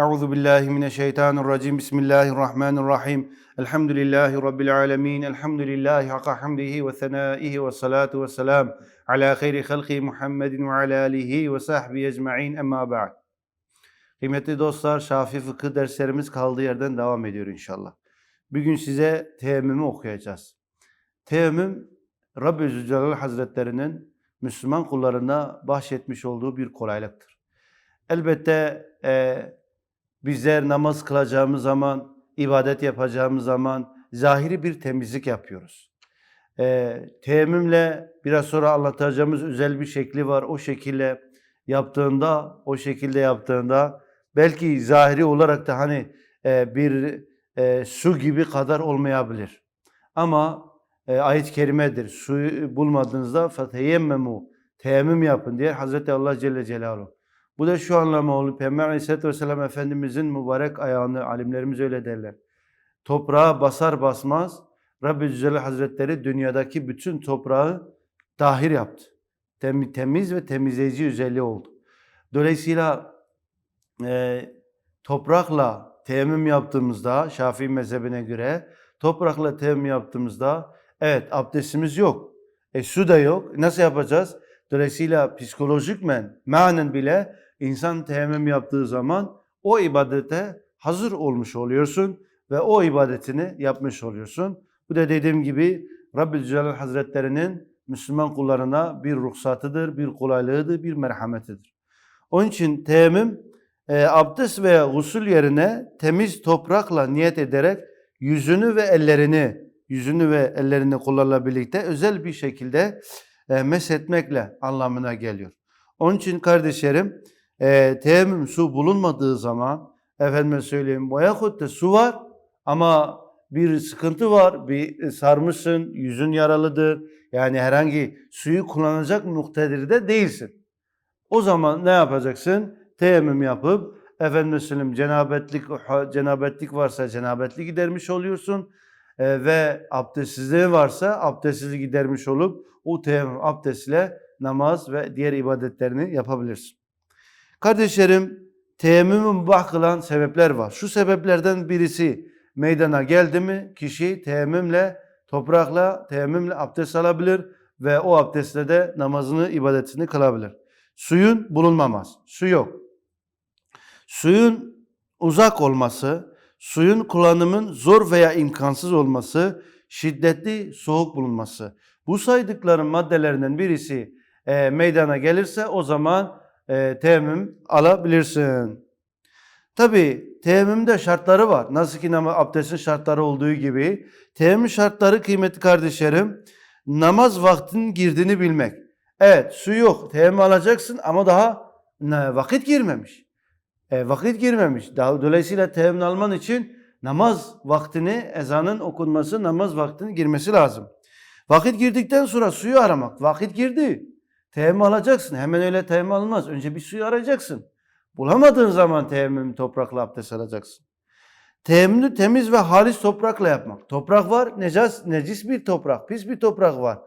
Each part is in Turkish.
Euzu billahi mineşşeytanirracim. Bismillahirrahmanirrahim. Elhamdülillahi rabbil alamin. Elhamdülillahi hakka hamdihi ve senaihi ve salatu ve selam ala hayri halqi Muhammedin ve ala alihi ve sahbihi ecmaîn. Emma ba'd. Kıymetli dostlar, Şafi fıkıh derslerimiz kaldığı yerden devam ediyor inşallah. Bugün size teyemmümü okuyacağız. Teyemmüm Rabbi Zülcelal Hazretlerinin Müslüman kullarına bahşetmiş olduğu bir kolaylıktır. Elbette e, bizler namaz kılacağımız zaman, ibadet yapacağımız zaman zahiri bir temizlik yapıyoruz. E, teyemmümle biraz sonra anlatacağımız özel bir şekli var. O şekilde yaptığında, o şekilde yaptığında belki zahiri olarak da hani e, bir e, su gibi kadar olmayabilir. Ama e, ayet-i kerimedir. Suyu bulmadığınızda feteyemmemu teyemmüm yapın diye Hazreti Allah Celle Celaluhu. Bu da şu anlama oluyor. Peygamber Aleyhisselatü Vesselam Efendimizin mübarek ayağını, alimlerimiz öyle derler. Toprağa basar basmaz Rabbi Celle Hazretleri dünyadaki bütün toprağı tahir yaptı. Tem- temiz ve temizleyici özelliği oldu. Dolayısıyla e, toprakla teyemmüm yaptığımızda Şafii mezhebine göre toprakla teyemmüm yaptığımızda evet abdestimiz yok. E su da yok. Nasıl yapacağız? Dolayısıyla psikolojikmen, manen bile insan teyemmüm yaptığı zaman o ibadete hazır olmuş oluyorsun ve o ibadetini yapmış oluyorsun. Bu da dediğim gibi Rabbi Celal Hazretlerinin Müslüman kullarına bir ruhsatıdır, bir kolaylığıdır, bir merhametidir. Onun için teyemmüm e, abdest veya gusül yerine temiz toprakla niyet ederek yüzünü ve ellerini, yüzünü ve ellerini kullarla birlikte özel bir şekilde e, meshetmekle anlamına geliyor. Onun için kardeşlerim e, teyemmüm su bulunmadığı zaman efendime söyleyeyim da su var ama bir sıkıntı var, bir sarmışsın, yüzün yaralıdır. Yani herhangi suyu kullanacak muktedirde değilsin. O zaman ne yapacaksın? Teyemmüm yapıp efendim söyleyeyim cenabetlik cenabetlik varsa cenabetli gidermiş oluyorsun. E, ve abdestsizliği varsa abdestsizliği gidermiş olup o teyemmüm abdestle namaz ve diğer ibadetlerini yapabilirsin. Kardeşlerim teyemmümü mübah kılan sebepler var. Şu sebeplerden birisi meydana geldi mi kişi teyemmümle toprakla teyemmümle abdest alabilir ve o abdestle de namazını ibadetini kılabilir. Suyun bulunmamaz. Su yok. Suyun uzak olması, suyun kullanımın zor veya imkansız olması, şiddetli soğuk bulunması. Bu saydıkların maddelerinden birisi e, meydana gelirse o zaman e, teyemmüm alabilirsin. Tabi teyemmümde şartları var. Nasıl ki namaz abdestin şartları olduğu gibi teyemmüm şartları kıymetli kardeşlerim namaz vaktinin girdiğini bilmek. Evet su yok teyemmüm alacaksın ama daha ne, vakit girmemiş. E, vakit girmemiş. Daha, dolayısıyla teyemmüm alman için namaz vaktini ezanın okunması namaz vaktinin girmesi lazım. Vakit girdikten sonra suyu aramak. Vakit girdi. Teyemmüm alacaksın. Hemen öyle teyemmüm alınmaz. Önce bir suyu arayacaksın. Bulamadığın zaman teyemmüm toprakla abdest alacaksın. Teyemmümü temiz ve halis toprakla yapmak. Toprak var, necis, necis bir toprak, pis bir toprak var.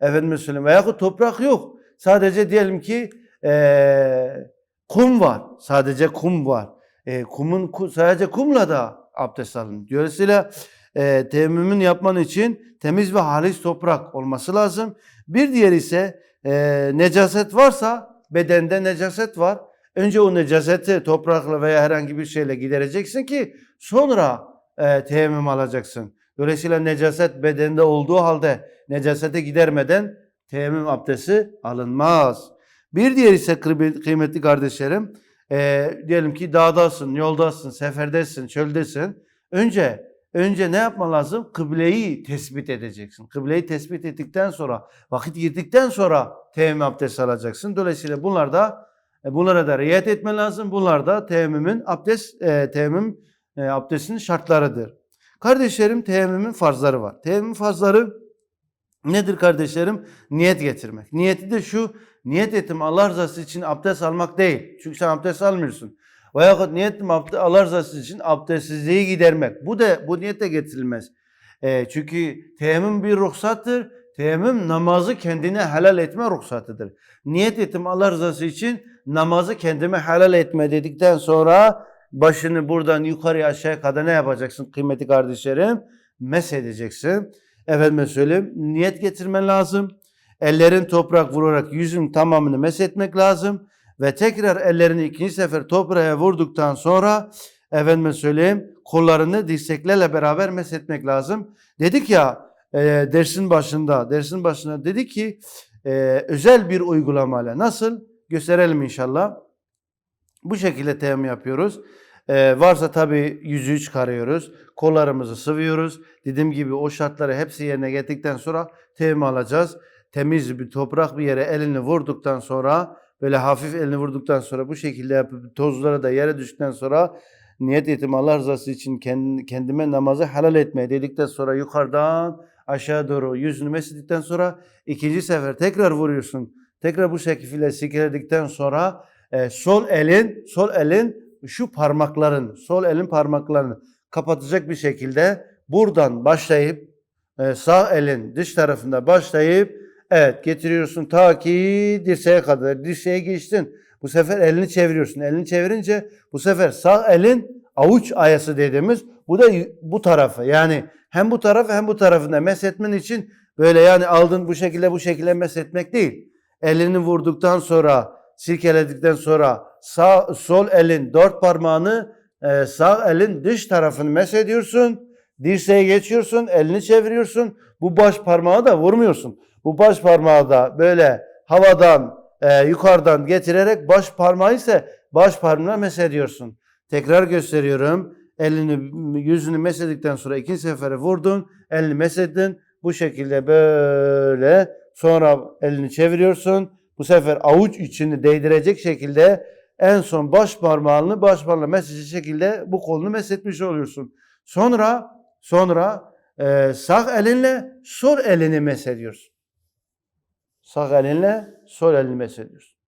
Efendime söyleyeyim. Veyahut toprak yok. Sadece diyelim ki ee, kum var. Sadece kum var. E, kumun sadece kumla da abdest alın. Dolayısıyla e, teyemmümün yapman için temiz ve halis toprak olması lazım. Bir diğer ise e, necaset varsa bedende necaset var. Önce o necaseti toprakla veya herhangi bir şeyle gidereceksin ki sonra e, teyemmüm alacaksın. Dolayısıyla necaset bedende olduğu halde necasete gidermeden teyemmüm abdesti alınmaz. Bir diğer ise kıymetli kardeşlerim, e, diyelim ki dağdasın, yoldasın, seferdesin, çöldesin. Önce önce ne yapman lazım? Kıbleyi tespit edeceksin. Kıbleyi tespit ettikten sonra, vakit girdikten sonra teyemmüm abdesti alacaksın. Dolayısıyla bunlar da e, bunlara da riayet etmen lazım. Bunlar da teyemmümün abdest e, teyemmüm e, abdestinin şartlarıdır. Kardeşlerim teyemmümün farzları var. Teyemmüm farzları nedir kardeşlerim? Niyet getirmek. Niyeti de şu, niyet ettim Allah rızası için abdest almak değil. Çünkü sen abdest almıyorsun. Veyahut niyetim Allah rızası için abdestsizliği gidermek. Bu da bu niyet de getirilmez. E, çünkü teyemmüm bir ruhsattır. Teyemmüm namazı kendine helal etme ruhsatıdır. Niyet ettim Allah rızası için namazı kendime helal etme dedikten sonra başını buradan yukarıya aşağıya kadar ne yapacaksın kıymetli kardeşlerim? Mes edeceksin. Efendime söyleyeyim niyet getirmen lazım. Ellerin toprak vurarak yüzün tamamını mes etmek lazım. Ve tekrar ellerini ikinci sefer toprağa vurduktan sonra efendime söyleyeyim kollarını dirseklerle beraber mes etmek lazım. Dedik ya e, dersin başında, dersin başında dedi ki e, özel bir uygulamayla nasıl gösterelim inşallah. Bu şekilde teyemmüm yapıyoruz. E, varsa tabii yüzüğü çıkarıyoruz. Kollarımızı sıvıyoruz. Dediğim gibi o şartları hepsi yerine getirdikten sonra teyemmüm alacağız. Temiz bir toprak bir yere elini vurduktan sonra böyle hafif elini vurduktan sonra bu şekilde yapıp tozlara da yere düştükten sonra niyet ettim Allah rızası için kend- kendime namazı helal etmeye dedikten sonra yukarıdan aşağı doğru yüzünü mesledikten sonra ikinci sefer tekrar vuruyorsun. Tekrar bu şekilde silkeledikten sonra e, sol elin sol elin şu parmakların sol elin parmaklarını kapatacak bir şekilde buradan başlayıp e, sağ elin dış tarafında başlayıp evet getiriyorsun ta ki dirseğe kadar dirseğe geçtin. Bu sefer elini çeviriyorsun. Elini çevirince bu sefer sağ elin avuç ayası dediğimiz bu da bu tarafı yani hem bu tarafı hem bu tarafında meshetmen için böyle yani aldın bu şekilde bu şekilde meshetmek değil. Elini vurduktan sonra silkeledikten sonra sağ sol elin dört parmağını e, sağ elin dış tarafını mesediyorsun. Dirseğe geçiyorsun, elini çeviriyorsun. Bu baş parmağı da vurmuyorsun. Bu baş parmağı da böyle havadan e, yukarıdan getirerek baş parmağı ise baş parmağına mesediyorsun. Tekrar gösteriyorum. Elini yüzünü mesedikten sonra ikinci sefere vurdun. Elini mesedin. Bu şekilde böyle sonra elini çeviriyorsun. Bu sefer avuç içini değdirecek şekilde en son baş parmağını baş parmağına mesecek şekilde bu kolunu mesetmiş oluyorsun. Sonra sonra e, sağ elinle sol elini mesediyorsun. Sağ elinle sol elini mesediyorsun.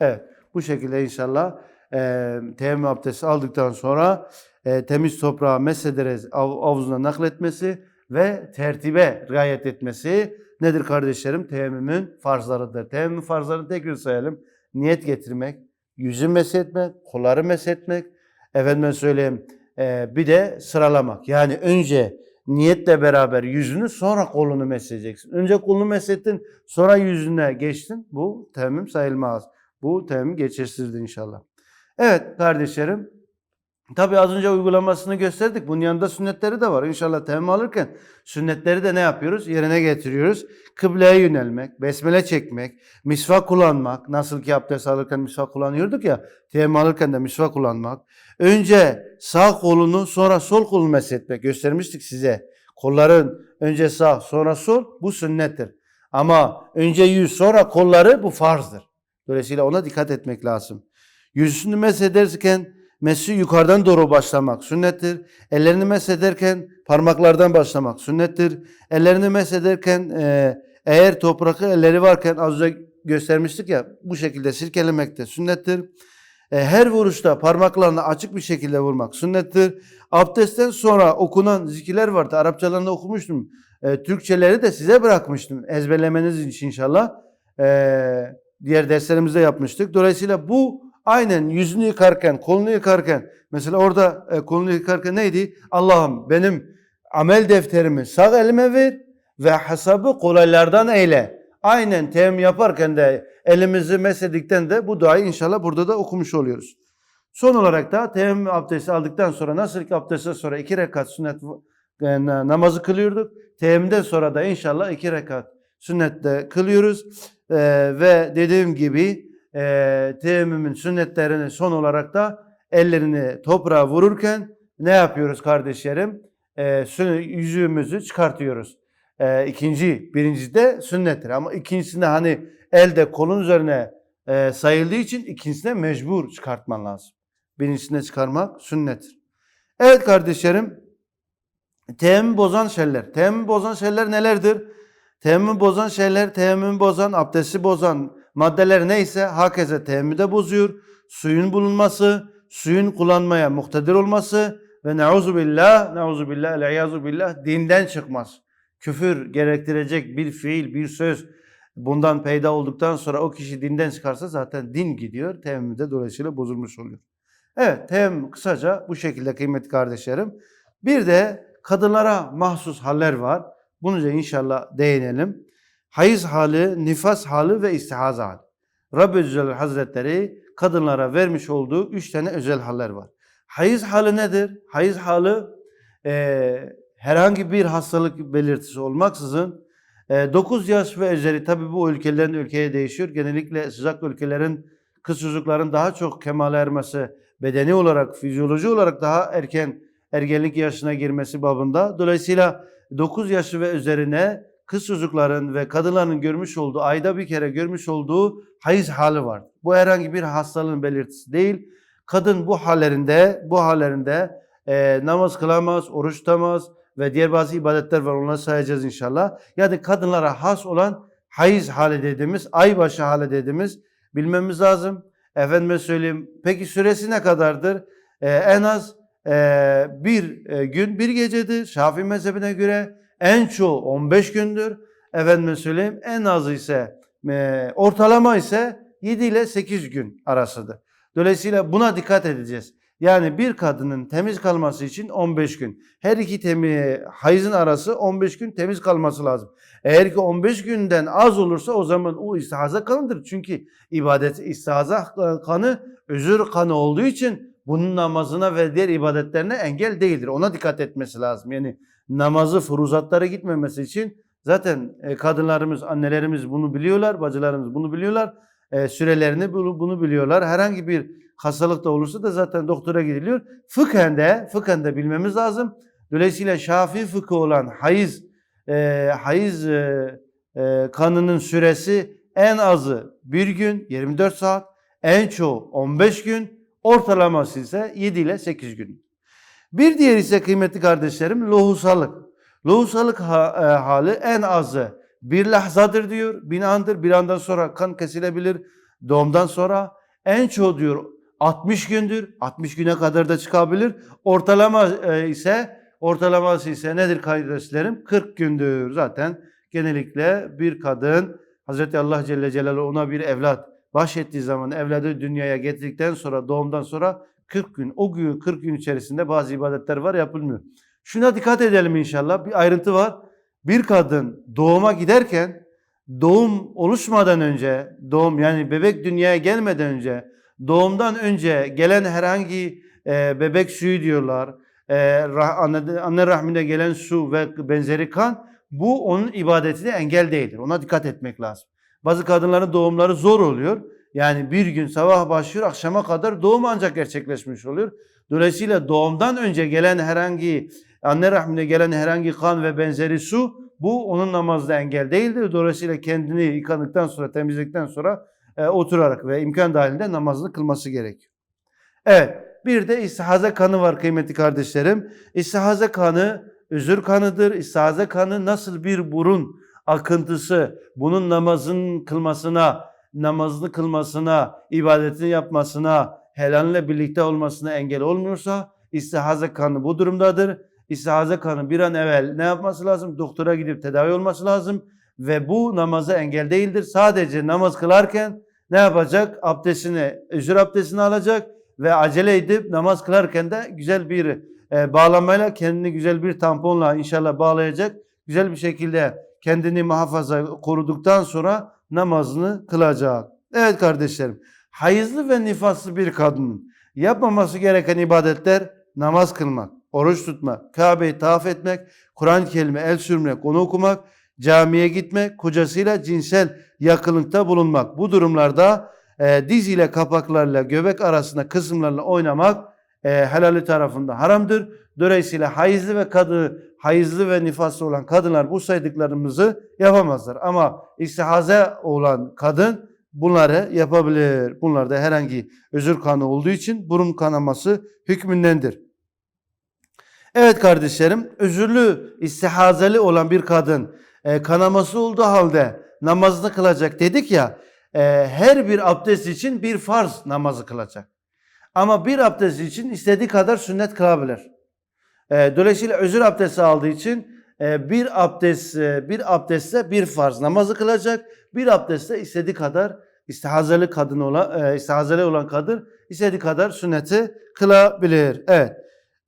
Evet bu şekilde inşallah e, teyemmüm abdesti aldıktan sonra e, temiz toprağı mesederek av, avuzuna nakletmesi ve tertibe riayet etmesi nedir kardeşlerim? Teyemmümün farzlarıdır. Teyemmüm farzlarını tekrar sayalım. Niyet getirmek, yüzü meshetmek, kolları meshetmek, efendime söyleyeyim e, bir de sıralamak. Yani önce niyetle beraber yüzünü sonra kolunu mesedeceksin. Önce kolunu meshettin sonra yüzüne geçtin. Bu teyemmüm sayılmaz. Bu teyemmüm geçersizdir inşallah. Evet kardeşlerim. Tabi az önce uygulamasını gösterdik. Bunun yanında sünnetleri de var. İnşallah teyemmüm alırken sünnetleri de ne yapıyoruz? Yerine getiriyoruz. Kıbleye yönelmek, besmele çekmek, misvak kullanmak. Nasıl ki abdest alırken misvak kullanıyorduk ya. Teyemmüm alırken de misvak kullanmak. Önce sağ kolunu sonra sol kolunu meshetmek. Göstermiştik size. Kolların önce sağ sonra sol bu sünnettir. Ama önce yüz sonra kolları bu farzdır. Dolayısıyla ona dikkat etmek lazım. Yüzünü mesederken mesi yukarıdan doğru başlamak sünnettir. Ellerini mesederken parmaklardan başlamak sünnettir. Ellerini mesederken e, eğer toprakı elleri varken az önce göstermiştik ya bu şekilde sirkelemek de sünnettir. E, her vuruşta parmaklarını açık bir şekilde vurmak sünnettir. Abdestten sonra okunan zikirler vardı. Arapçalarında okumuştum. E, Türkçeleri de size bırakmıştım. Ezberlemeniz için inşallah. E, diğer derslerimizde yapmıştık. Dolayısıyla bu aynen yüzünü yıkarken, kolunu yıkarken mesela orada e, kolunu yıkarken neydi? Allah'ım benim amel defterimi sağ elime ver ve hesabı kolaylardan eyle. Aynen teyemmüm yaparken de elimizi mesedikten de bu duayı inşallah burada da okumuş oluyoruz. Son olarak da teyemmüm abdesti aldıktan sonra nasıl ki abdestten sonra iki rekat sünnet e, namazı kılıyorduk. Teyemmümden sonra da inşallah iki rekat sünnette kılıyoruz. E, ve dediğim gibi e, teyemmümün sünnetlerini son olarak da ellerini toprağa vururken ne yapıyoruz kardeşlerim? E, yüzüğümüzü çıkartıyoruz. E, ikinci, birincisi de sünnettir. Ama ikincisinde hani elde kolun üzerine e, sayıldığı için ikincisine mecbur çıkartman lazım. Birincisinde çıkarmak sünnettir. Evet kardeşlerim, teyemmüm bozan şeyler. Teyemmüm bozan şeyler nelerdir? Teyemmüm bozan şeyler, teyemmüm bozan, abdesti bozan maddeler neyse hakeze teyemmü de bozuyor. Suyun bulunması, suyun kullanmaya muhtedir olması ve neuzu billah, neuzu billah, el billah dinden çıkmaz. Küfür gerektirecek bir fiil, bir söz bundan peyda olduktan sonra o kişi dinden çıkarsa zaten din gidiyor. Teyemmüm de dolayısıyla bozulmuş oluyor. Evet hem kısaca bu şekilde kıymetli kardeşlerim. Bir de kadınlara mahsus haller var. Bunu da inşallah değinelim. Hayız hali, nifas hali ve istihaza hali. Rabbi Celle Hazretleri kadınlara vermiş olduğu üç tane özel haller var. Hayız hali nedir? Hayız hali eee, herhangi bir hastalık belirtisi olmaksızın 9 yaş ve üzeri tabi bu ülkeden ülkeye değişiyor. Genellikle sıcak ülkelerin kız çocukların daha çok kemale ermesi bedeni olarak, fizyoloji olarak daha erken ergenlik yaşına girmesi babında. Dolayısıyla 9 yaşı ve üzerine kız çocukların ve kadınların görmüş olduğu, ayda bir kere görmüş olduğu hayız hali var. Bu herhangi bir hastalığın belirtisi değil. Kadın bu hallerinde, bu hallerinde e, namaz kılamaz, oruç tutamaz ve diğer bazı ibadetler var. Onları sayacağız inşallah. Yani kadınlara has olan hayız hali dediğimiz, aybaşı hali dediğimiz bilmemiz lazım. Efendime söyleyeyim. Peki süresi ne kadardır? Ee, en az e, bir e, gün bir gecedir. Şafii mezhebine göre en çoğu 15 gündür. Efendime söyleyeyim. En azı ise e, ortalama ise 7 ile 8 gün arasıdır. Dolayısıyla buna dikkat edeceğiz. Yani bir kadının temiz kalması için 15 gün. Her iki temi hayızın arası 15 gün temiz kalması lazım. Eğer ki 15 günden az olursa o zaman o istihaza kanıdır. Çünkü ibadet istihaza kanı özür kanı olduğu için bunun namazına ve diğer ibadetlerine engel değildir. Ona dikkat etmesi lazım. Yani namazı, furuzatlara gitmemesi için zaten e, kadınlarımız, annelerimiz bunu biliyorlar, bacılarımız bunu biliyorlar. E, sürelerini bunu, bunu biliyorlar. Herhangi bir hastalık da olursa da zaten doktora gidiliyor. Fıkhen de, fıkhen de bilmemiz lazım. Dolayısıyla Şafii fıkı olan hayız, e, hayız e, e, kanının süresi en azı bir gün 24 saat, en çoğu 15 gün, ortalaması ise 7 ile 8 gün. Bir diğer ise kıymetli kardeşlerim lohusalık. Lohusalık e, hali en azı bir lahzadır diyor, bir andır, bir andan sonra kan kesilebilir doğumdan sonra. En çoğu diyor 60 gündür, 60 güne kadar da çıkabilir. Ortalama e, ise ortalaması ise nedir kardeşlerim? 40 gündür zaten. Genellikle bir kadın Hazreti Allah Celle Celaluhu ona bir evlat bahşettiği zaman evladı dünyaya getirdikten sonra doğumdan sonra 40 gün o gün 40 gün içerisinde bazı ibadetler var yapılmıyor. Şuna dikkat edelim inşallah. Bir ayrıntı var. Bir kadın doğuma giderken doğum oluşmadan önce, doğum yani bebek dünyaya gelmeden önce, doğumdan önce gelen herhangi e, bebek suyu diyorlar, e, rah- anne, anne rahminde gelen su ve benzeri kan bu onun ibadetine engel değildir. Ona dikkat etmek lazım. Bazı kadınların doğumları zor oluyor. Yani bir gün sabah başlıyor, akşama kadar doğum ancak gerçekleşmiş oluyor. Dolayısıyla doğumdan önce gelen herhangi anne rahmine gelen herhangi kan ve benzeri su bu onun namazda engel değildir. Dolayısıyla kendini yıkandıktan sonra, temizledikten sonra e, oturarak ve imkan dahilinde namazını kılması gerekiyor. Evet, bir de istihaze kanı var kıymetli kardeşlerim. İstihaze kanı özür kanıdır. İstihaze kanı nasıl bir burun akıntısı bunun namazın kılmasına, namazını kılmasına, ibadetini yapmasına, helalle birlikte olmasına engel olmuyorsa istihaze kanı bu durumdadır. İstihaze kanı bir an evvel ne yapması lazım? Doktora gidip tedavi olması lazım ve bu namaza engel değildir. Sadece namaz kılarken ne yapacak? Abdestini, özür abdestini alacak ve acele edip namaz kılarken de güzel bir e, bağlamayla kendini güzel bir tamponla inşallah bağlayacak. Güzel bir şekilde kendini muhafaza koruduktan sonra namazını kılacak. Evet kardeşlerim, hayızlı ve nifaslı bir kadının yapmaması gereken ibadetler namaz kılmak, oruç tutmak, Kabe'yi tavaf etmek, Kur'an-ı Kerim'e el sürmek, onu okumak, camiye gitmek, kocasıyla cinsel yakınlıkta bulunmak. Bu durumlarda e, diz ile kapaklarla göbek arasında kısımlarla oynamak e, helali tarafında haramdır. Dolayısıyla hayızlı ve kadı, hayızlı ve nifaslı olan kadınlar bu saydıklarımızı yapamazlar. Ama istihaze olan kadın bunları yapabilir. Bunlarda herhangi özür kanı olduğu için burun kanaması hükmündendir. Evet kardeşlerim, özürlü, istihazeli olan bir kadın e, kanaması olduğu halde namazını kılacak dedik ya, e, her bir abdest için bir farz namazı kılacak. Ama bir abdest için istediği kadar sünnet kılabilir. E, dolayısıyla özür abdesti aldığı için e, bir abdest e, bir abdestte bir farz namazı kılacak. Bir abdestte istediği kadar istihazeli kadın olan e, istihazeli olan kadın istediği kadar sünneti kılabilir. Evet.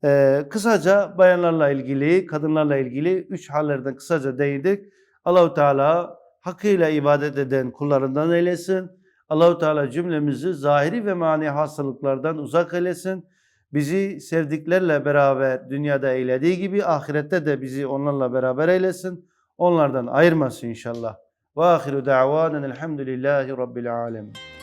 Ee, kısaca bayanlarla ilgili, kadınlarla ilgili üç hallerden kısaca değindik. Allahu Teala hakkıyla ibadet eden kullarından eylesin. Allahu Teala cümlemizi zahiri ve mani hastalıklardan uzak eylesin. Bizi sevdiklerle beraber dünyada eylediği gibi ahirette de bizi onlarla beraber eylesin. Onlardan ayırmasın inşallah. Ve ahiru da'vanen elhamdülillahi rabbil alemin.